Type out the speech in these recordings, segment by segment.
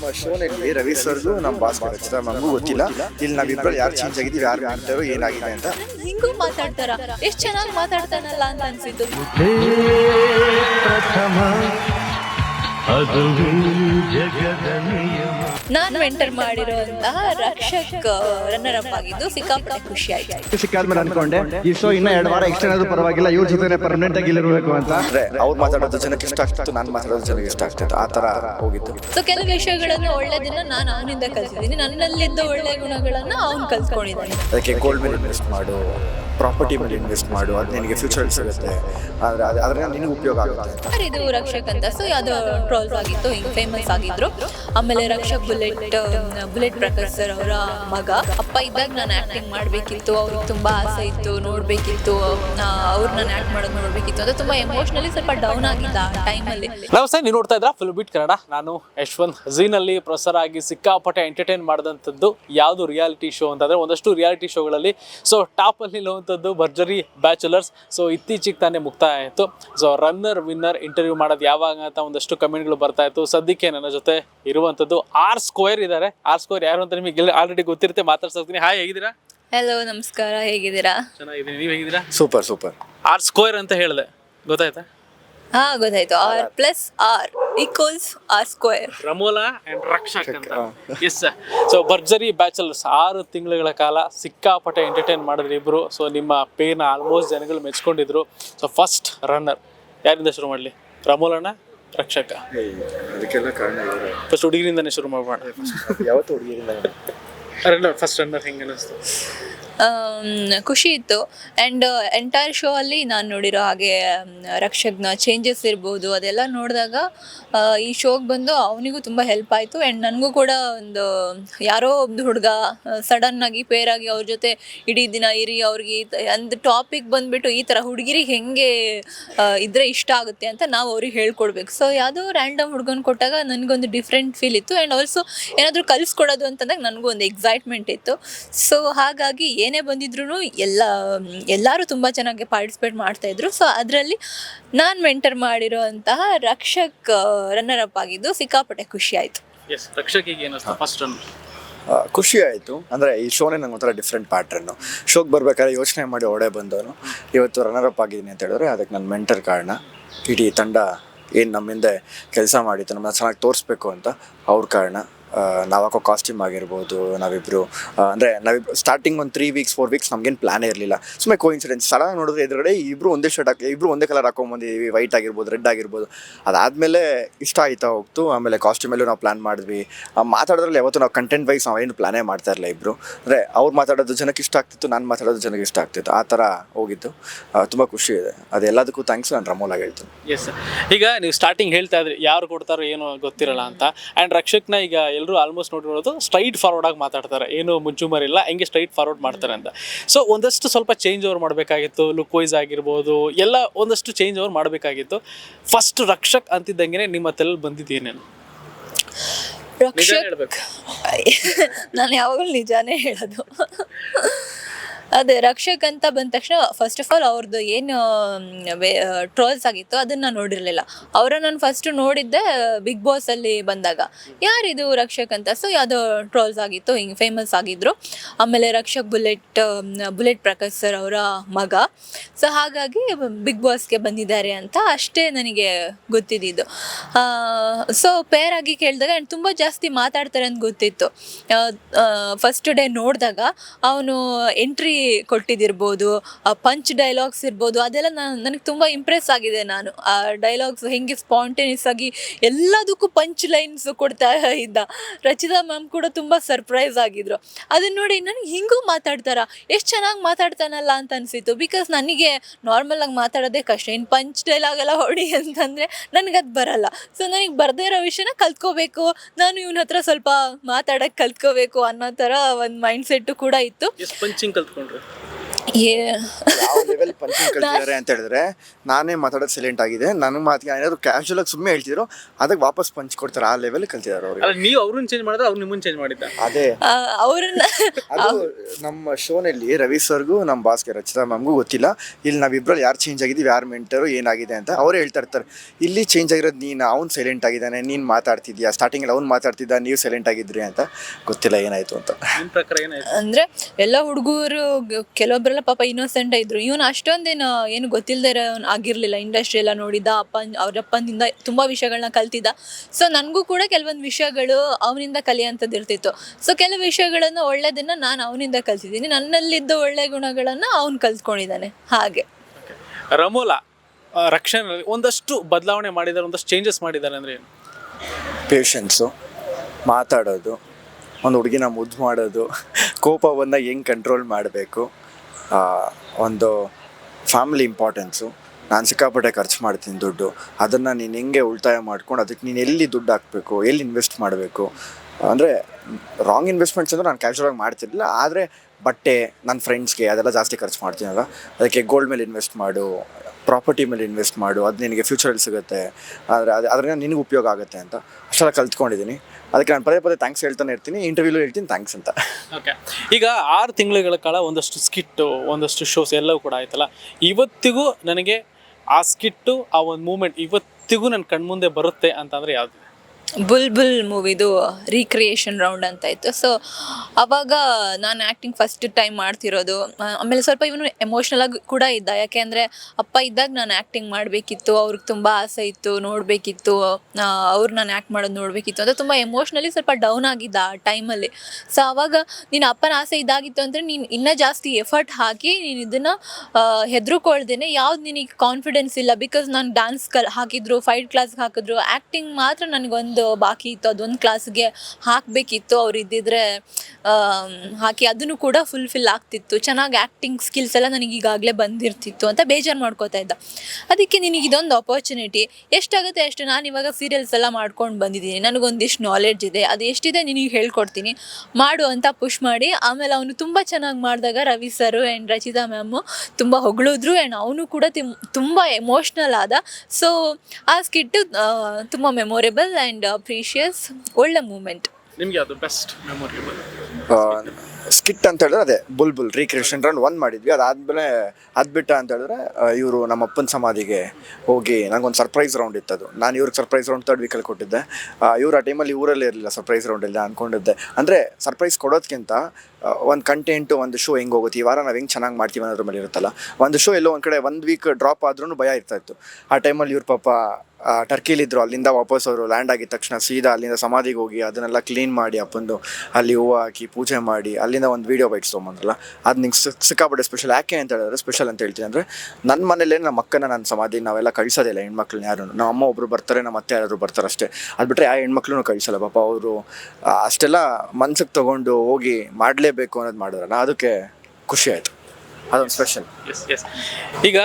ನಮ್ಮ ಶೋನಲ್ಲಿ ರವಿ ಸರ್ದು ನಮ್ಮ ಬಾಸ್ ರಚಿತಾ ನಮಗೂ ಗೊತ್ತಿಲ್ಲ. ಇಲ್ಲಿ ನಾವಿಬ್ಬರು ಯಾರು ಚೇಂಜ್ ಆಗಿದ್ದೀವಿ ಯಾರು ಮಾಡ್ತಾರೋ ಏನಾಗಿದೆ ಅಂತ. ಹಿಂಗೂ ಮಾತಾಡ್ತಾರ. ಎಷ್ಟು ಚೆನ್ನಾಗಿ ಮಾತಾಡ್ತಾನಲ್ಲ ಅಂತ ಅನ್ಸಿದ್ದು. ಪ್ರಥಮ ಅದು ಜಗದ ನಿಯಮ. ನಾನು ಎಂಟರ್ ಮಾಡಿರುವಂತಹ ರಕ್ಷಕ್ ರನ್ನರ್ ಅಪ್ ಆಗಿದ್ದು ಸಿಕ್ಕಾಪಟ್ಟೆ ಖುಷಿ ಆಯ್ತು. ಸಿಕ್ಕಾದ್ಮೇಲೆ ಅನ್ಕೊಂಡೆ ಈ ಶೋ ಇನ್ನ ಎರಡು ವಾರ ಎಕ್ಸ್ಟೆಂಡ್ ಆದ್ರೂ ಪರವಾಗಿಲ್ಲ ಇವ್ರ ಜೊತೆ ಪರ್ಮನೆಂಟ್ ಆಗಿ ಇಲ್ಲಿರ್ಬೇಕು ಅಂತ. ಅಂದ್ರೆ ಅವ್ರು ಮಾತಾಡೋದು ಜನಕ್ಕೆ ಇಷ್ಟ ಆಗ್ತಿತ್ತು ನಾನು ಮಾತಾಡೋದು ಜನಕ್ಕೆ ಇಷ್ಟ ಆಗ್ತಿತ್ತು ಆ ಥರ ಹೋಗಿತ್ತು. ಸೊ ಕೆಲವು ವಿಷಯಗಳನ್ನು ಒಳ್ಳೆದನ್ನ ನಾನು ಅವನಿಂದ ಕಲ್ತಿದ್ದೀನಿ. ನನ್ನಲ್ಲಿದ್ದ ಒಳ್ಳೆ ಗುಣಗಳನ್ನ ಅವ್ನು ಕಲ್ತ್ಕೊಂಡಿದ್ದಾನೆ. ಅದಕ್ಕೆ ಗೋಲ್ಡ್ ಮೇಲೆ ಇನ್ವೆಸ್ಟ್ ಮಾಡು. ಪ್ರಾಪರ್ಟಿ ಮೇಲೆ ಇನ್ವೆಸ್ಟ್ ಮಾಡು ಅದು ನಿನಗೆ ಫ್ಯೂಚರ್ ಸಿಗುತ್ತೆ. ಆದರೆ ಅದು ಅದರಿಂದ ನಿನಗೆ ಉಪಯೋಗ ಆಗುತ್ತೆ ಸರ್ ಇದು ರಕ್ಷಕ್ ಅಂತ. ಸೊ ಅದು ಟ್ರೋಲ್ಸ್ ಆಗಿತ್ತು ಹಿಂಗ್ ಫೇಮಸ್ ಆಗಿದ್ರು. ಆಮೇಲೆ Rakshak bullet bullet Prakash sir ಅವರ ಮಗ. ಅಪ್ಪ ಇದ್ದಾಗ ನಾನು ಆಕ್ಟಿಂಗ್ ಮಾಡ್ಬೇಕಿತ್ತು ಅವ್ರಿಗೆ ತುಂಬಾ ಆಸೆ ಇತ್ತು ನೋಡ್ಬೇಕಿತ್ತು. ಅವ್ರು ನಾನು ಆಕ್ಟ್ ಮಾಡೋದು ನೋಡ್ಬೇಕಿತ್ತು. ಅಂತ ತುಂಬಾ ಎಮೋಷನಲಿ ಸ್ವಲ್ಪ ಡೌನ್ ಆಗಿದ್ದ ಆ ಟೈಮಲ್ಲಿ ನಮಸ್ತೆ ನೀವು ನೋಡ್ತಾ ಇದ್ರ? Full bit Kannada. ನಾನು ಯಶ್ವಂತ್. ಅಲ್ಲಿ ಪ್ರೊಫೆಸರ್ ಆಗಿ ಸಿಕ್ಕಾಪಟ್ಟೆ ಎಂಟರ್ಟೈನ್ ಮಾಡಿದಂಥದ್ದು ಯಾವುದು ರಿಯಾಲಿಟಿ ಶೋ ಅಂತಂದ್ರೆ ಒಂದಷ್ಟು ರಿಯಾಲಿಟಿ ಶೋಗಳಲ್ಲಿ ಸೊ ಟಾಪಲ್ಲಿ ನಿಲ್ಲುವಂಥದ್ದು ಭರ್ಜರಿ ಬ್ಯಾಚುಲರ್ಸ್. ಸೊ ಇತ್ತೀಚೆಗೆ ತಾನೇ ಮುಕ್ತಾಯ ಆಯಿತು. ಸೊ ರನ್ನರ್ ವಿನ್ನರ್ ಇಂಟರ್ವ್ಯೂ ಮಾಡೋದು ಯಾವಾಗ ಅಂತ ಒಂದಷ್ಟು ಕಮೆಂಟ್ಗಳು ಬರ್ತಾ ಇತ್ತು. ಸದ್ಯಕ್ಕೆ ನನ್ನ ಜೊತೆ ಇರುವಂಥದ್ದು ಆರ್ ಸ್ಕ್ವೇರ್ ಇದ್ದಾರೆ ಆರ್ ಸ್ಕ್ವೇರ್ ಯಾರು ಅಂತ ನಿಮಗೆ ಆಲ್ರೆಡಿ ಗೊತ್ತಿರುತ್ತೆ. ಮಾತಾಡ್ಸೋಗ್ತೀನಿ ಹಾಯ್ ಹೇಗಿದ್ದೀರಾ? ಹಲೋ ನಮಸ್ಕಾರ. ಹೇಗಿದ್ದೀರಾ? ಚೆನ್ನಾಗಿದ್ದೀನಿ. ನೀವು ಹೇಗಿದ್ದೀರಾ? ಸೂಪರ್ ಸೂಪರ್ ಆರ್ ಸ್ಕ್ವೇರ್ ಅಂತ ಹೇಳಿದೆ. ಗೊತ್ತಾಯ್ತಾ? ಹಾ ಗೊತ್ತಾಯ್ತು. R plus R equals R square Ramola and Rakshak ಅಂತ. ಎಸ್ ಸೊ ಭರ್ಜರಿ ಬ್ಯಾಚಲರ್ಸ್ ಆರು ತಿಂಗಳುಗಳ ಕಾಲ ಸಿಕ್ಕಾಪಟ್ಟೆ ಎಂಟರ್ಟೈನ್ ಮಾಡಿದ್ರು ಇಬ್ರು. ಸೊ ನಿಮ್ಮ ಪೇನ ಆಲ್ಮೋಸ್ಟ್ ಜನಗಳು ಮೆಚ್ಕೊಂಡಿದ್ರು. ಸೊ ಫಸ್ಟ್ ರನ್ನರ್ ಯಾರಿಂದ ಶುರು ಮಾಡಲಿ? ರಮೋಲಣ್ಣ ರಕ್ಷಕ? ಅದಕ್ಕೆಲ್ಲ ಕಾರಣ ಫಸ್ಟ್ ಹುಡುಗಿರಿಂದನೇ ಶುರು ಮಾಡೋಣ ಯಾವತ್ತು ಹುಡುಗಿರಿಂದ ರನ್ನರ್ ಫಸ್ಟ್ ರನ್ನರ್ ಹೆಂಗೆ ಅನಿಸ್ತು? ಖುಷಿ ಇತ್ತು. ಆ್ಯಂಡ್ ಎಂಟೈರ್ ಶೋ ಅಲ್ಲಿ ನಾನು ನೋಡಿರೋ ಹಾಗೆ ರಕ್ಷಕ್ನ ಚೇಂಜಸ್ ಇರ್ಬೋದು, ಅದೆಲ್ಲ ನೋಡಿದಾಗ ಈ ಶೋಗೆ ಬಂದು ಅವನಿಗೂ ತುಂಬ ಹೆಲ್ಪ್ ಆಯಿತು. ಆ್ಯಂಡ್ ನನಗೂ ಕೂಡ ಒಂದು, ಯಾರೋ ಒಬ್ಬ ಹುಡುಗ ಸಡನ್ ಆಗಿ ಪೇರ್ ಆಗಿ ಅವ್ರ ಜೊತೆ ಇಡೀ ದಿನ ಇರಿ, ಅವ್ರಿಗೆ ಒಂದು ಟಾಪಿಕ್ ಬಂದ್ಬಿಟ್ಟು ಈ ಥರ ಹುಡುಗಿರಿಗೆ ಹೆಂಗೆ ಇದ್ರೆ ಇಷ್ಟ ಆಗುತ್ತೆ ಅಂತ ನಾವು ಅವ್ರಿಗೆ ಹೇಳ್ಕೊಡ್ಬೇಕು. ಸೊ ಯಾವುದೋ ರ್ಯಾಂಡಮ್ ಹುಡುಗನ ಕೊಟ್ಟಾಗ ನನಗೊಂದು ಡಿಫ್ರೆಂಟ್ ಫೀಲ್ ಇತ್ತು. ಆ್ಯಂಡ್ ಆಲ್ಸೋ ಏನಾದರೂ ಕಲಿಸ್ಕೊಡೋದು ಅಂತಂದಾಗ ನನಗೂ ಒಂದು ಎಕ್ಸೈಟ್ಮೆಂಟ್ ಇತ್ತು. ಸೊ ಹಾಗಾಗಿ ಏನೇ ಬಂದಿದ್ರು ಎಲ್ಲ ಎಲ್ಲರೂ ತುಂಬ ಚೆನ್ನಾಗಿ ಪಾರ್ಟಿಸಿಪೇಟ್ ಮಾಡ್ತಾಯಿದ್ರು ಸೊ ಅದರಲ್ಲಿ ನಾನು ಮೆಂಟರ್ ಮಾಡಿರುವಂತಹ ರಕ್ಷಕ್ ರನ್ನರ್ ಅಪ್ ಆಗಿದ್ದು ಸಿಕ್ಕಾಪಟ್ಟೆ ಖುಷಿ ಆಯಿತು. ಎಸ್ ರಕ್ಷಕಿಗೆ ಏನಿಸ್ತು ಫಸ್ಟ್ ಖುಷಿ ಆಯಿತು. ಅಂದರೆ ಈ ಶೋನೇ ನಂಗೆ ಒಂಥರ ಡಿಫ್ರೆಂಟ್ ಪ್ಯಾಟ್ರನ್ನು ಶೋಗೆ ಬರಬೇಕಾದ್ರೆ ಯೋಚನೆ ಮಾಡಿ ಒಡೆ ಬಂದವನು. ಇವತ್ತು ರನ್ನರ್ ಅಪ್ ಆಗಿದ್ದೀನಿ ಅಂತ ಹೇಳಿದ್ರೆ ಅದಕ್ಕೆ ನನ್ನ ಮೆಂಟರ್ ಕಾರಣ. ಇಡೀ ತಂಡ ಏನು ನಮ್ಮ ಹಿಂದೆ ಕೆಲಸ ಮಾಡಿತ್ತು ನಮ್ಮನ್ನ ಚೆನ್ನಾಗಿ ತೋರಿಸ್ಬೇಕು ಅಂತ ಅವ್ರ ಕಾರಣ. ನಾವು ಕಾಸ್ಟ್ಯೂಮ್ ಆಗಿರ್ಬೋದು ನಾವಿಬ್ಬರು ಅಂದರೆ ನಾವಿಬ್ಬರು ಸ್ಟಾರ್ಟಿಂಗ್ ಒಂದು ತ್ರೀ ವೀಕ್ಸ್ ಫೋರ್ ವೀಕ್ಸ್ ನಮಗೇನು ಪ್ಲಾನೇ ಇರಲಿಲ್ಲ. ಸುಮ್ಮನೆ ಕೋ ಇನ್ಸಿಡೆನ್ಸ್ ಸಡನ್ ನೋಡಿದ್ರೆ ಎದುರುಗಡೆ ಇಬ್ಬರು ಒಂದೇ ಶರ್ಟ್ ಹಾಕಿ ಇಬ್ಬರು ಒಂದೇ ಕಲರ್ ಹಾಕೊಂಬಂದಿದ್ದೀವಿ ವೈಟ್ ಆಗಿರ್ಬೋದು ರೆಡ್ ಆಗಿರ್ಬೋದು. ಅದಾದಮೇಲೆ ಇಷ್ಟ ಆಯ್ತಾ ಹೋಗ್ತು, ಆಮೇಲೆ ಕಾಸ್ಟ್ಯೂಮಲ್ಲೂ ನಾವು ಪ್ಲ್ಯಾನ್ ಮಾಡಿದ್ವಿ. ಮಾತಾಡೋದ್ರಲ್ಲಿ ಯಾವತ್ತು ನಾವು ಕಂಟೆಂಟ್ ವೈಸ್ ನಾವು ಏನು ಪ್ಲಾನೇ ಮಾಡ್ತಾ ಇರಲಿಲ್ಲ ಇಬ್ಬರು ಅಂದರೆ ಅವ್ರು ಮಾತಾಡೋದು ಜನಕ್ಕೆ ಇಷ್ಟ ಆಗ್ತಿತ್ತು, ನಾನು ಮಾತಾಡೋದು ಜನಕ್ಕೆ ಇಷ್ಟ ಆಗ್ತಿತ್ತು. ಆ ಥರ ಹೋಗಿತ್ತು ತುಂಬ ಖುಷಿ ಇದೆ. ಅದೆಲ್ಲದಕ್ಕೂ ಥ್ಯಾಂಕ್ಸ್ ನಾನು ರಮೋಲಾಗಿ ಹೇಳ್ತೀನಿ. ಎಸ್ ಈಗ ನೀವು ಸ್ಟಾರ್ಟಿಂಗ್ ಹೇಳ್ತಾ ಇದ್ರಿ, ಯಾರು ಕೊಡ್ತಾರೋ ಏನೋ ಗೊತ್ತಿರಲ್ಲ ಅಂತ. ಆ್ಯಂಡ್ ರಕ್ಷಕ್ನ ಈಗ ಎಲ್ಲರೂ ಆಲ್ಮೋಸ್ಟ್ ನೋಡಿರೋದು ಸ್ಟ್ರೈಟ್ ಫಾರ್ವರ್ಡ್ ಆಗಿ ಮಾತಾಡ್ತಾರೆ. ಏನು ಮುಂಚುಮರಿಲ್ಲ ಹೆಂಗೆ ಸ್ಟ್ರೈಟ್ ಫಾರ್ವರ್ಡ್ ಮಾಡ್ತಾರೆ ಅಂತ. ಸೊ ಒಂದಷ್ಟು ಸ್ವಲ್ಪ ಚೇಂಜ್ ಓವರ್ ಮಾಡಬೇಕಾಗಿತ್ತು. ಲುಕ್ ವೈಸ್ ಆಗಿರ್ಬೋದು ಎಲ್ಲ ಒಂದಷ್ಟು ಚೇಂಜ್ ಓವರ್ ಮಾಡಬೇಕಾಗಿತ್ತು. ಫಸ್ಟ್ ರಕ್ಷಕ್ ಅಂತಿದ್ದಂಗೆ ನಿಮ್ಮ ತಲೆಯಲ್ಲಿ ಬಂದಿದ್ದೇನೇನು ನಾನು ರಕ್ಷಕ್ ಹೇಳ್ಬೇಕು. ನಾನು ಯಾವಾಗಲೂ ನಿಜಾನೇ ಹೇಳೋದು. ಅದೇ ರಕ್ಷಕ್ ಅಂತ ಬಂದ ತಕ್ಷಣ ಫಸ್ಟ್ ಆಫ್ ಆಲ್ ಅವ್ರದ್ದು ಏನು ಟ್ರೋಲ್ಸ್ ಆಗಿತ್ತು ಅದನ್ನ ನೋಡಿರಲಿಲ್ಲ. ಅವರ ನಾನು ಫಸ್ಟ್ ನೋಡಿದ್ದೆ ಬಿಗ್ ಬಾಸ್ ಅಲ್ಲಿ ಬಂದಾಗ. ಯಾರಿದು ರಕ್ಷಕ್ ಅಂತ? ಸೊ ಯಾವುದೋ ಟ್ರೋಲ್ಸ್ ಆಗಿತ್ತು, ಹಿಂಗೆ ಫೇಮಸ್ ಆಗಿದ್ರು. ಆಮೇಲೆ Rakshak bullet bullet Prakash sir ಅವರ ಮಗ. ಸೊ ಹಾಗಾಗಿ ಬಿಗ್ ಬಾಸ್ಗೆ ಬಂದಿದ್ದಾರೆ ಅಂತ ಅಷ್ಟೇ ನನಗೆ ಗೊತ್ತಿದ್ದಿದ್ದು. ಸೊ ಪೇರ್ ಆಗಿ ಕೇಳಿದಾಗ ತುಂಬ ಜಾಸ್ತಿ ಮಾತಾಡ್ತಾರೆ ಅಂತ ಗೊತ್ತಿತ್ತು. ಫಸ್ಟ್ ಡೇ ನೋಡಿದಾಗ ಅವನು ಎಂಟ್ರಿ ಕೊಟ್ಟಿದ್ದಿರ್ಬೋದು ಪಂಚ್ ಡೈಲಾಗ್ಸ್ ಇರ್ಬೋದು, ಅದೆಲ್ಲ ನಾನು ನನಗೆ ತುಂಬ ಇಂಪ್ರೆಸ್ ಆಗಿದೆ ನಾನು. ಆ ಡೈಲಾಗ್ಸ್ ಹೆಂಗೆ ಸ್ಪಾಂಟೇನಿಯಸ್ ಆಗಿ ಎಲ್ಲದಕ್ಕೂ ಪಂಚ್ ಲೈನ್ಸ್ ಕೊಡ್ತಾ ಇದ್ದ. ರಚಿತಾ ಮ್ಯಾಮ್ ಕೂಡ ತುಂಬ ಸರ್ಪ್ರೈಸ್ ಆಗಿದ್ರು. ಅದನ್ನ ನೋಡಿ ನನಗೆ ಹಿಂಗೂ ಮಾತಾಡ್ತಾರ? ಎಷ್ಟು ಚೆನ್ನಾಗಿ ಮಾತಾಡ್ತಾನಲ್ಲ ಅಂತ ಅನಿಸಿತ್ತು. ಬಿಕಾಸ್ ನನಗೆ ನಾರ್ಮಲ್ ಆಗಿ ಮಾತಾಡೋದೇ ಕಷ್ಟ. ಇನ್ನು ಪಂಚ್ ಡೈಲಾಗ್ ಎಲ್ಲ ಹೊಡಿ ಅಂತಂದರೆ ಅದು ಬರಲ್ಲ. ಸೊ ನನಗೆ ಬರದೇ ಇರೋ ವಿಷಯನ ಕಲ್ತ್ಕೋಬೇಕು. ನಾನು ಇವನ ಹತ್ರ ಸ್ವಲ್ಪ ಮಾತಾಡಕ್ಕೆ ಕಲ್ತ್ಕೋಬೇಕು ಅನ್ನೋ ಥರ ಒಂದು ಮೈಂಡ್ ಸೆಟ್ಟು ಕೂಡ ಇತ್ತು. ಪಂಚಿಂಗ್ ಕಲ್ತ್ಕೊಂಡ್ರಿ? ஒன்று ಯಾವ ಲೆವೆಲ್ ಪಂಚಿಂಗ್ ಕಲ್ತಿದ್ದಾರೆ ಅಂತ ಹೇಳಿದ್ರೆ ನಾನೇ ಮಾತಾಡೋದು ಸೈಲೆಂಟ್ ಆಗಿದೆ. ನನಗೆ ಮಾತಿಗೆ ಏನಾದ್ರು ಕ್ಯಾಶುವಲ್ ಆಗಿ ಸುಮ್ಮನೆ ಹೇಳ್ತಿದ್ರು ಅದಕ್ಕೆ ವಾಪಸ್ ಪಂಚ್ ಕೊಡ್ತಾರೆ. ಆ ಲೆವೆಲ್ ಕಲ್ತಿದ್ದಾರೆ ಅವ್ರಿಗೆ ಅಲ್ಲ ನೀವು ಅವ್ರನ್ನ ಚೇಂಜ್ ಮಾಡಿದ್ರೆ ಅವ್ರು ನಿಮ್ಮನ್ನ ಚೇಂಜ್ ಮಾಡಿದ್ದ. ಅದೇ. ಆ, ಅವ್ರನ್ನ ಅದು ನಮ್ಮ ಶೋನಲ್ಲಿ ರವಿ ಸರ್ಗೂ ನಮ್ಮ ಬಾಸ್ಗೆ ರಚಿತಾ ಮ್ಯಾಮ್ಗೂ ಗೊತ್ತಿಲ್ಲ. ಇಲ್ಲಿ ನಾವಿಬ್ರಲ್ಲಿ ಯಾರು ಚೇಂಜ್ ಆಗಿದ್ದೀವಿ ಯಾರು ಮೆಂಟರು ಏನಾಗಿದೆ ಅಂತ ಅವರೇ ಹೇಳ್ತಾ ಇರ್ತಾರೆ. ಇಲ್ಲಿ ಚೇಂಜ್ ಆಗಿರೋದು ನೀನು ಅವ್ನು ಸೈಲೆಂಟ್ ಆಗಿದ್ದಾನೆ ನೀನು ಮಾತಾಡ್ತಿದ್ಯಾ? ಸ್ಟಾರ್ಟಿಂಗಲ್ಲಿ ಅವ್ನು ಮಾತಾಡ್ತಿದ್ದ ನೀವು ಸೈಲೆಂಟ್ ಆಗಿದ್ರಿ ಅಂತ ಗೊತ್ತಿಲ್ಲ ಏನಾಯ್ತು ಅಂತ. ನಿಮ್ಮ ಪ್ರಕಾರ ಏನಾಯ್ತು? ಅಂದ್ರೆ ಎಲ್ಲ ಹುಡುಗರು ಕೆಲವೊಬ್ಬರೆಲ್ಲ ಪಾಪ ಇನ್ನೋಸೆಂಟ್ ಇದ್ರು. ಇವನು ಅಷ್ಟೊಂದೇನು ಏನು ಗೊತ್ತಿಲ್ಲದೆ ಆಗಿರಲಿಲ್ಲ. ಇಂಡಸ್ಟ್ರಿ ಎಲ್ಲ ನೋಡಿದ ಅಪ್ಪ ಅವರಪ್ಪನಿಂದ ತುಂಬ ತುಂಬಾ ವಿಷಯಗಳನ್ನ ಕಲ್ತಿದ್ದ. ಸೊ ನನಗೂ ಕೂಡ ಕೆಲವೊಂದು ವಿಷಯಗಳು ಅವನಿಂದ ಕಲಿಯೋಂಥದ್ದು ಇರ್ತಿತ್ತು. ಸೊ ಕೆಲವು ವಿಷಯಗಳನ್ನು ಒಳ್ಳೆಯದನ್ನು ನಾನು ಅವನಿಂದ ಕಲ್ತಿದ್ದೀನಿ. ನನ್ನಲ್ಲಿದ್ದ ಒಳ್ಳೆ ಗುಣಗಳನ್ನು ಅವನು ಕಲ್ತ್ಕೊಂಡಿದ್ದಾನೆ. ಹಾಗೆ. ರಮೋಲಾ ರಕ್ಷಣೆ ರಕ್ಷಣೆಯಲ್ಲಿ ಒಂದಷ್ಟು ಬದಲಾವಣೆ ಮಾಡಿದ್ದಾರೆ ಒಂದಷ್ಟು ಚೇಂಜಸ್ ಮಾಡಿದ್ದಾರೆ ಅಂದ್ರೆ ಏನು? ಪೇಷನ್ಸು ಮಾತಾಡೋದು ಒಂದು ಹುಡುಗಿನ ಮುದ್ದು ಮಾಡೋದು ಕೋಪ ಬಂದಾಗ ಹೆಂಗೆ ಕಂಟ್ರೋಲ್ ಮಾಡಬೇಕು? ಒಂದು ಫ್ಯಾಮಿಲಿ ಇಂಪಾರ್ಟೆನ್ಸು ನಾನು ಸಿಕ್ಕಾಪಟ್ಟೆ ಖರ್ಚು ಮಾಡ್ತೀನಿ ದುಡ್ಡು. ಅದನ್ನು ನೀನು ಹೆಂಗೆ ಉಳಿತಾಯ ಮಾಡ್ಕೊಂಡು ಅದಕ್ಕೆ ನೀನು ಎಲ್ಲಿ ದುಡ್ಡು ಹಾಕಬೇಕು, ಎಲ್ಲಿ ಇನ್ವೆಸ್ಟ್ ಮಾಡಬೇಕು? ಅಂದರೆ ರಾಂಗ್ ಇನ್ವೆಸ್ಟ್ಮೆಂಟ್ಸ್ ಅಂದರೆ ನಾನು ಕ್ಯಾಶುವಲಾಗಿ ಮಾಡ್ತಿರಲಿಲ್ಲ. ಆದರೆ ಬಟ್ಟೆ ನನ್ನ ಫ್ರೆಂಡ್ಸ್ಗೆ ಅದೆಲ್ಲ ಜಾಸ್ತಿ ಖರ್ಚು ಮಾಡ್ತೀನಲ್ಲ. ಅದಕ್ಕೆ ಗೋಲ್ಡ್ ಮೇಲೆ ಇನ್ವೆಸ್ಟ್ ಮಾಡು. ಪ್ರಾಪರ್ಟಿ ಮೇಲೆ ಇನ್ವೆಸ್ಟ್ ಮಾಡು, ಅದು ನಿನಗೆ ಫ್ಯೂಚರಲ್ಲಿ ಸಿಗುತ್ತೆ, ಆದರೆ ಅದು ಅದರಿಂದ ನಿನಗೆ ಉಪಯೋಗ ಆಗುತ್ತೆ ಅಂತ ಅಷ್ಟೆಲ್ಲ ಕಲ್ತ್ಕೊಂಡಿದ್ದೀನಿ ಅದಕ್ಕೆ ನಾನು ಪದೇ ಪದೇ ಥ್ಯಾಂಕ್ಸ್ ಹೇಳ್ತಾನೆ ಇರ್ತೀನಿ ಇಂಟರ್ವ್ಯೂಲು ಹೇಳ್ತೀನಿ ಥ್ಯಾಂಕ್ಸ್ ಅಂತ. ಓಕೆ ಈಗ ಆರು ತಿಂಗಳುಗಳ ಕಾಲ ಒಂದಷ್ಟು ಸ್ಕಿಟ್ಟು ಒಂದಷ್ಟು ಶೋಸ್ ಎಲ್ಲವೂ ಕೂಡ ಆಯ್ತಲ್ಲ? ಇವತ್ತಿಗೂ ನನಗೆ ಆ ಸ್ಕಿಟ್ಟು ಆ ಒಂದು ಮೂಮೆಂಟ್ ಇವತ್ತಿಗೂ ನನ್ನ ಕಣ್ಮುಂದೆ ಬರುತ್ತೆ ಅಂತಂದರೆ ಯಾವುದು? ಬುಲ್ ಬುಲ್ ಮೂವಿದು ರೀಕ್ರಿಯೇಷನ್ ರೌಂಡ್ ಅಂತ ಇತ್ತು. ಸೊ ಅವಾಗ ನಾನು ಆ್ಯಕ್ಟಿಂಗ್ ಫಸ್ಟ್ ಟೈಮ್ ಮಾಡ್ತಿರೋದು. ಆಮೇಲೆ ಸ್ವಲ್ಪ ಇವನು ಎಮೋಷ್ನಲ್ ಆಗಿ ಕೂಡ ಇದ್ದ. ಯಾಕೆಂದರೆ ಅಪ್ಪ ಇದ್ದಾಗ ನಾನು ಆ್ಯಕ್ಟಿಂಗ್ ಮಾಡಬೇಕಿತ್ತು. ಅವ್ರಿಗೆ ತುಂಬ ಆಸೆ ಇತ್ತು. ನೋಡಬೇಕಿತ್ತು. ಅವ್ರು ನಾನು ಆ್ಯಕ್ಟ್ ಮಾಡೋದು ನೋಡಬೇಕಿತ್ತು ಅಂತ ತುಂಬ ಎಮೋಷ್ನಲಿ ಸ್ವಲ್ಪ ಡೌನ್ ಆಗಿದ್ದ ಆ ಟೈಮಲ್ಲಿ ಸೊ ಅವಾಗ ನಿನ್ನ ಅಪ್ಪನ ಆಸೆ ಇದಾಗಿತ್ತು ಅಂದರೆ ನೀನು ಇನ್ನೂ ಜಾಸ್ತಿ ಎಫರ್ಟ್ ಹಾಕಿ ನೀನು ಇದನ್ನು ಹೆದರುಕೊಳ್ದೇನೆ. ಯಾವ್ದು ನಿನಗೆ ಕಾನ್ಫಿಡೆನ್ಸ್ ಇಲ್ಲ. ಬಿಕಾಸ್ ನಾನು ಡ್ಯಾನ್ಸ್ ಕಲ್ ಹಾಕಿದ್ರು ಫೈಟ್ ಕ್ಲಾಸ್ಗೆ ಹಾಕಿದ್ರು ಆ್ಯಕ್ಟಿಂಗ್ ಮಾತ್ರ ನನಗೊಂದು ಬಾಕಿ ಇತ್ತು ಅದೊಂದು ಕ್ಲಾಸ್ಗೆ ಹಾಕಬೇಕಿತ್ತು. ಅವ್ರು ಇದ್ದಿದ್ರೆ ಹಾಕಿ ಅದನ್ನು ಕೂಡ ಫುಲ್ಫಿಲ್ ಆಗ್ತಿತ್ತು. ಚೆನ್ನಾಗಿ ಆ್ಯಕ್ಟಿಂಗ್ ಸ್ಕಿಲ್ಸ್ ಎಲ್ಲ ನನಗೆ ಈಗಾಗಲೇ ಬಂದಿರ್ತಿತ್ತು ಅಂತ ಬೇಜಾರು ಮಾಡ್ಕೋತಾ ಇದ್ದ. ಅದಕ್ಕೆ ನಿನಗೆ ಇದೊಂದು ಅಪರ್ಚುನಿಟಿ ಎಷ್ಟಾಗುತ್ತೆ ಅಷ್ಟು, ನಾನು ಇವಾಗ ಸೀರಿಯಲ್ಸ್ ಎಲ್ಲ ಮಾಡ್ಕೊಂಡು ಬಂದಿದ್ದೀನಿ. ನನಗೊಂದಿಷ್ಟು ನಾಲೆಡ್ಜ್ ಇದೆ. ಅದು ಎಷ್ಟಿದೆ ನಿನಗೆ ಹೇಳ್ಕೊಡ್ತೀನಿ. ಮಾಡು ಅಂತ ಪುಷ್ ಮಾಡಿ, ಆಮೇಲೆ ಅವನು ತುಂಬ ಚೆನ್ನಾಗಿ ಮಾಡಿದಾಗ Ravi sir and Rachita ma'am ತುಂಬ ಹೊಗಳಿದ್ರು ಆ್ಯಂಡ್ ಅವನು ಕೂಡ ತುಂಬ ಎಮೋಷ್ನಲ್ ಆದ. ಸೊ ಆ ಸ್ಕಿಟ್ಟು ತುಂಬ ಮೆಮೊರೇಬಲ್ ಆ್ಯಂಡ್ ಪ್ರೀಷಿಯಸ್ ಒಳ್ಳೆ ಮೂಮೆಂಟ್. ನಿಮಗೆ ಅದು ಬೆಸ್ಟ್ ಮೆಮೊರಿಬಲ್ ಸ್ಕಿಟ್ ಅಂತ ಹೇಳಿದ್ರೆ ಅದೇ ಬುಲ್ ಬುಲ್ ರೀಕ್ರಿಯೇಷನ್ ರನ್ ಒಂದು ಮಾಡಿದ್ವಿ. ಅದಾದ್ಮೇಲೆ ಅದು ಬಿಟ್ಟ ಅಂತ ಹೇಳಿದ್ರೆ ಇವರು ನಮ್ಮ ಅಪ್ಪನ ಸಮಾಧಿಗೆ ಹೋಗಿ ನಂಗೊಂದು ಸರ್ಪ್ರೈಸ್ ರೌಂಡ್ ಇತ್ತು ಅದು ನಾನು ಇವ್ರಿಗೆ ಸರ್ಪ್ರೈಸ್ ರೌಂಡ್ ತರ್ಡ್ ವೀಕಲ್ಲಿ ಕೊಟ್ಟಿದ್ದೆ. ಇವ್ರು ಆ ಟೈಮಲ್ಲಿ ಊರಲ್ಲಿ ಇರಲಿಲ್ಲ ಸರ್ಪ್ರೈಸ್ ರೌಂಡ್ ಇಲ್ಲ ಅಂದ್ಕೊಂಡಿದ್ದೆ ಅಂದರೆ ಸರ್ಪ್ರೈಸ್ ಕೊಡೋದಕ್ಕಿಂತ ಒಂದು ಕಂಟೆಂಟು ಒಂದು ಶೋ ಹೆಂಗೆ ಹೋಗುತ್ತೆ? ಈ ವಾರ ನಾವು ಹೆಂಗೆ ಚೆನ್ನಾಗಿ ಮಾಡ್ತೀವಿ ಅನ್ನೋದ್ರ ಮೇಲೆ ಇರುತ್ತಲ್ಲ. ಒಂದು ಶೋ ಎಲ್ಲೋ ಒಂದು ಕಡೆ ಒಂದು ವೀಕ್ ಡ್ರಾಪ್ ಆದ್ರೂ ಭಯ ಇರ್ತಾ ಇತ್ತು. ಆ ಟೈಮಲ್ಲಿ ಇವ್ರ ಪಾಪ ಟರ್ಕಿಲಿದ್ರು ಅಲ್ಲಿಂದ ವಾಪಸ್ ಅವರು ಲ್ಯಾಂಡ್ ಆಗಿದ ತಕ್ಷಣ ಸೀದಾ ಅಲ್ಲಿಂದ ಸಮಾಧಿಗೆ ಹೋಗಿ ಅದನ್ನೆಲ್ಲ ಕ್ಲೀನ್ ಮಾಡಿ ಅಪ್ಪಂದು ಅಲ್ಲಿ ಹೂವು ಹಾಕಿ ಪೂಜೆ ಮಾಡಿ ಅಲ್ಲಿಂದ ಒಂದು ವೀಡಿಯೋ ಬೈಟ್ಸ್ ತೊಗೊಂಬಂದ್ರಲ್ಲ ಅದು ನಿಂಗೆ ಸಿಕ್ಕಾಪಟ್ಟೆ ಸ್ಪೆಷಲ್ ಯಾಕೆ ಅಂತ ಹೇಳಿದ್ರೆ ಸ್ಪೆಷಲ್ ಅಂತ ಹೇಳ್ತೀನಿ ಅಂದರೆ ನನ್ನ ಮನೇಲೇ ನಮ್ಮ ಅಕ್ಕನ ನನ್ನ ಸಮಾಧಿ, ನಾವೆಲ್ಲ ಕಳಿಸೋದಿಲ್ಲ ಹೆಣ್ಮಕ್ಳನ್ನ ಯಾರು. ನಮ್ಮ ಅಮ್ಮ ಒಬ್ರು ಬರ್ತಾರೆ, ನಮ್ಮ ಅತ್ತೆ ಯಾರಾದರೂ ಬರ್ತಾರೆ ಅಷ್ಟೇ. ಅದು ಬಿಟ್ಟರೆ ಆ ಹೆಣ್ಮಕ್ಳು ಕಳಿಸಲ್ಲ, ಪಾಪ ಅವರು ಅಷ್ಟೆಲ್ಲ ಮನ್ಸಿಗೆ ತೊಗೊಂಡು ಹೋಗಿ ಮಾಡಲೇಬೇಕು ಅನ್ನೋದು ಮಾಡಿದ್ರಲ್ಲ, ಅದಕ್ಕೆ ಖುಷಿ ಆಯಿತು. ಅದೊಂದು ಸ್ಪೆಷಲ್ ಎಸ್ ಎಸ್ ಈಗ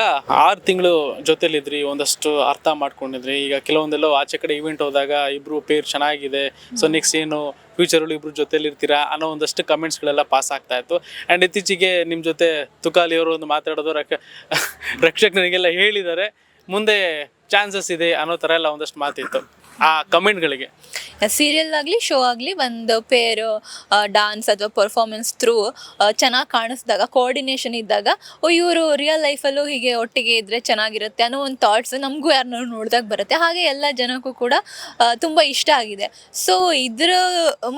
ಆರು ತಿಂಗಳು ಜೊತೆಲಿದ್ರಿ, ಒಂದಷ್ಟು ಅರ್ಥ ಮಾಡ್ಕೊಂಡಿದ್ರಿ. ಈಗ ಕೆಲವೊಂದೆಲ್ಲ ಆಚೆ ಕಡೆ ಇವೆಂಟ್ ಹೋದಾಗ ಇಬ್ರು ಪೇರ್ ಚೆನ್ನಾಗಿದೆ. ಸೊ ನೆಕ್ಸ್ಟ್ ಏನು ಫ್ಯೂಚರಲ್ಲಿ ಇಬ್ರು ಜೊತೆಲಿ ಇರ್ತೀರಾ ಅನ್ನೋ ಒಂದಷ್ಟು ಕಮೆಂಟ್ಸ್ಗಳೆಲ್ಲ ಪಾಸ್ ಆಗ್ತಾ ಇತ್ತು. ಆ್ಯಂಡ್ ಇತ್ತೀಚೆಗೆ ನಿಮ್ಮ ಜೊತೆ ತುಕಾಲಿ ಅವರು ಒಂದು ಮಾತಾಡೋದು ರಕ್ಷ, ರಕ್ಷಕನಿಗೆಲ್ಲ ಹೇಳಿದ್ದಾರೆ. ಮುಂದೆ ಚಾನ್ಸಸ್ ಇದೆ ಅನ್ನೋ ಥರ ಎಲ್ಲ ಒಂದಷ್ಟು ಮಾತಿತ್ತು. ಆ ಕಮೆಂಟ್ಗಳಿಗೆ. ಸೀರಿಯಲ್ ಆಗಲಿ ಶೋ ಆಗಲಿ ಒಂದು ಪೇರ್ ಡಾನ್ಸ್ ಅಥವಾ ಪರ್ಫಾರ್ಮೆನ್ಸ್ ಥ್ರೂ ಚೆನ್ನಾಗಿ ಕಾಣಿಸ್ದಾಗ ಕೋಆರ್ಡಿನೇಷನ್ ಇದ್ದಾಗ, ಓ, ಇವರು ರಿಯಲ್ ಲೈಫಲ್ಲೂ ಹೀಗೆ ಒಟ್ಟಿಗೆ ಇದ್ದರೆ ಚೆನ್ನಾಗಿರುತ್ತೆ ಅನ್ನೋ ಒಂದು ಥಾಟ್ಸ್ ನಮಗೂ ಯಾರನ್ನೂ ನೋಡಿದಾಗ ಬರುತ್ತೆ. ಹಾಗೆ ಎಲ್ಲ ಜನಕ್ಕೂ ಕೂಡ ತುಂಬ ಇಷ್ಟ ಆಗಿದೆ. ಸೊ ಇದರ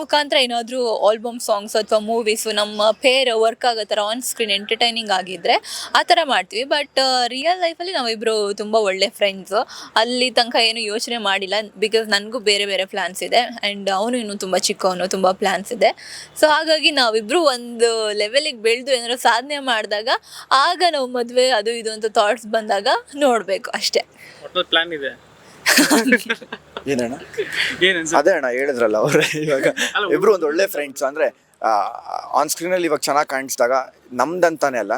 ಮುಖಾಂತರ ಏನಾದರೂ ಆಲ್ಬಮ್ ಸಾಂಗ್ಸ್ ಅಥವಾ ಮೂವೀಸು ನಮ್ಮ ಪೇರ್ ವರ್ಕ್ ಆಗೋ ಥರ ಆನ್ ಸ್ಕ್ರೀನ್ ಎಂಟರ್ಟೈನಿಂಗ್ ಆಗಿದ್ದರೆ ಆ ಥರ ಮಾಡ್ತೀವಿ. ಬಟ್ ರಿಯಲ್ ಲೈಫಲ್ಲಿ ನಾವಿಬ್ಬರು ತುಂಬ ಒಳ್ಳೆ ಫ್ರೆಂಡ್ಸು ಅಲ್ಲಿ ತನಕ ಏನು ಯೋಚನೆ ಮಾಡಿಲ್ಲ. ಬಿಕಾಸ್ ನನಗೂ ಬೇರೆ ಬೇರೆ ಪ್ಲ್ಯಾನ್ಸ್ ಇದೆ ಆ್ಯಂಡ್ ಅವನು ಇನ್ನೂ ತುಂಬ ಚಿಕ್ಕವನು ತುಂಬ ಪ್ಲ್ಯಾನ್ಸ್ ಇದೆ. ಸೊ ಹಾಗಾಗಿ ನಾವಿಬ್ಬರು ಒಂದು ಲೆವೆಲಿಗೆ ಬೆಳೆದು ಏನಾದ್ರು ಸಾಧನೆ ಮಾಡಿದಾಗ ಆಗ ನಾವು ಮದುವೆ ಅದು ಇದು ಅಂತ ಥಾಟ್ಸ್ ಬಂದಾಗ ನೋಡಬೇಕು ಅಷ್ಟೇ. ಪ್ಲ್ಯಾನ್ ಪ್ಲಾನ್ ಇದೆ. ಏನಣ್ಣ ಏನು ಅದೇ ಅಣ್ಣ ಹೇಳಿದ್ರಲ್ಲ ಅವ್ರೆ ಇವಾಗ. ಇಬ್ರು ಒಂದು ಒಳ್ಳೆ ಫ್ರೆಂಡ್ಸ್ ಅಂದ್ರೆ ಆನ್ ಸ್ಕ್ರೀನಲ್ಲಿ ಇವಾಗ ಚೆನ್ನಾಗಿ ಕಾಣಿಸಿದಾಗ ನಮ್ದಂತಾನೆ ಅಲ್ಲ.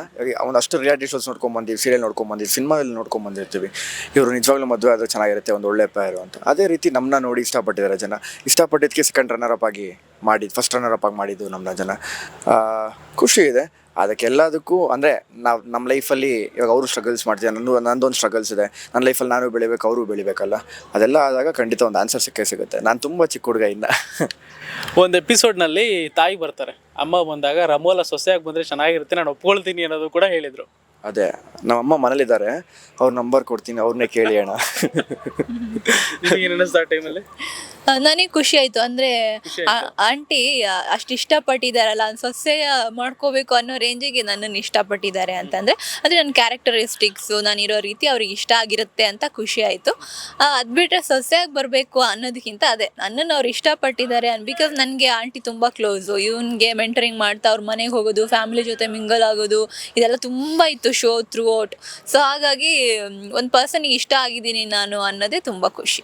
ಒಂದಷ್ಟು ರಿಯಾಲಿಟಿ ಶೋಸ್ ನೋಡ್ಕೊಂಬಂದಿವಿ ಸೀರಿಯಲ್ ನೋಡ್ಕೊಂಬಂದಿವಿ ಸಿನಿಮಾದಲ್ಲಿ ನೋಡ್ಕೊಂಬಂದಿರ್ತೀವಿ ಇವರು ನಿಜವಾಗ್ಲೂ ಮದುವೆ ಆದ್ರೆ ಚೆನ್ನಾಗಿರುತ್ತೆ, ಒಂದು ಒಳ್ಳೆ ಪೇರು ಅಂತ. ಅದೇ ರೀತಿ ನಮ್ಮನ್ನ ನೋಡಿ ಇಷ್ಟಪಟ್ಟಿದ್ದಾರೆ ಜನ. ಇಷ್ಟಪಟ್ಟಿದ್ದಕ್ಕೆ ಸೆಕೆಂಡ್ ರನ್ನರ್ ಅಪ್ ಆಗಿ ಮಾಡಿದ್ದು ಫಸ್ಟ್ ರನ್ನರ್ ಅಪ್ ಆಗಿ ಮಾಡಿದ್ದು ನಮ್ಮನ್ನ ಜನ. ಖುಷಿ ಇದೆ. ಅದಕ್ಕೆಲ್ಲದಕ್ಕೂ ಅಂದರೆ ನಾವು ನಮ್ಮ ಲೈಫಲ್ಲಿ ಇವಾಗ ಅವರು ಸ್ಟ್ರಗಲ್ಸ್ ಮಾಡ್ತೀವಿ ನಂದು, ನಂದೊಂದು ಸ್ಟ್ರಗಲ್ಸ್ ಇದೆ. ನನ್ನ ಲೈಫಲ್ಲಿ ನಾನು ಬೆಳಿಬೇಕು, ಅವರು ಬೆಳಿಬೇಕಲ್ಲ? ಅದೆಲ್ಲ ಆದಾಗ ಖಂಡಿತ ಒಂದು ಆನ್ಸರ್ ಸಿಕ್ಕೇ ಸಿಗುತ್ತೆ. ನಾನು ತುಂಬ ಚಿಕ್ಕ ಹುಡುಗ ಒಂದು ಎಪಿಸೋಡ್ನಲ್ಲಿ ತಾಯಿ ಬರ್ತಾರೆ. ಅಮ್ಮ ಬಂದಾಗ, ರಮೋಲ ಸೊಸೆಯಾಗಿ ಬಂದರೆ ಚೆನ್ನಾಗಿರುತ್ತೆ, ನಾನು ಒಪ್ಕೊಳ್ತೀನಿ ಅನ್ನೋದು ಕೂಡ ಹೇಳಿದರು. ಅದೇ ನಮ್ಮಮ್ಮ ಮನೇಲಿದ್ದಾರೆ. ಅವ್ರ ನಂಬರ್ ಕೊಡ್ತೀನಿ ಅವ್ರನ್ನೇ ಕೇಳಿ ಅಣ್ಣ. ಟೈಮಲ್ಲಿ ನನಗೆ ಖುಷಿ ಆಯ್ತು. ಅಂದ್ರೆ ಆ- ಆಂಟಿ ಅಷ್ಟು ಇಷ್ಟಪಟ್ಟಿದಾರಲ್ಲ ಒಂದು ಸೊಸೆ ಮಾಡ್ಕೋಬೇಕು ಅನ್ನೋ ರೇಂಜಿಗೆ ನನ್ನನ್ನು ಇಷ್ಟಪಟ್ಟಿದ್ದಾರೆ ಅಂತಂದ್ರೆ ಅಂದ್ರೆ ನನ್ನ ಕ್ಯಾರೆಕ್ಟರಿಸ್ಟಿಕ್ಸು ನಾನಿರೋ ರೀತಿ ಅವ್ರಿಗೆ ಇಷ್ಟ ಆಗಿರುತ್ತೆ ಅಂತ ಖುಷಿ ಆಯ್ತು. ಅದ್ ಬಿಟ್ರೆ ಸೊಸೆಯಾಗಿ ಬರಬೇಕು ಅನ್ನೋದಕ್ಕಿಂತ ಅದೇ ನನ್ನನ್ನು ಅವ್ರು ಇಷ್ಟಪಟ್ಟಿದ್ದಾರೆ ಬಿಕಾಸ್ ನನಗೆ ಆಂಟಿ ತುಂಬಾ ಕ್ಲೋಸು ಇವನ್ಗೆ ಮೆಂಟರಿಂಗ್ ಮಾಡ್ತಾ ಅವ್ರ ಮನೆಗೆ ಹೋಗೋದು ಫ್ಯಾಮಿಲಿ ಜೊತೆ ಮಿಂಗಲ್ ಆಗೋದು ಇದೆಲ್ಲ ತುಂಬಾ ಇತ್ತು. ಶೋ ಥ್ರೂ ಔಟ್ ಸೊ ಹಾಗಾಗಿ ಒಂದು ಪರ್ಸನ್ಗೆ ಇಷ್ಟ ಆಗಿದ್ದೀನಿ ನಾನು ಅನ್ನೋದೇ ತುಂಬ ಖುಷಿ.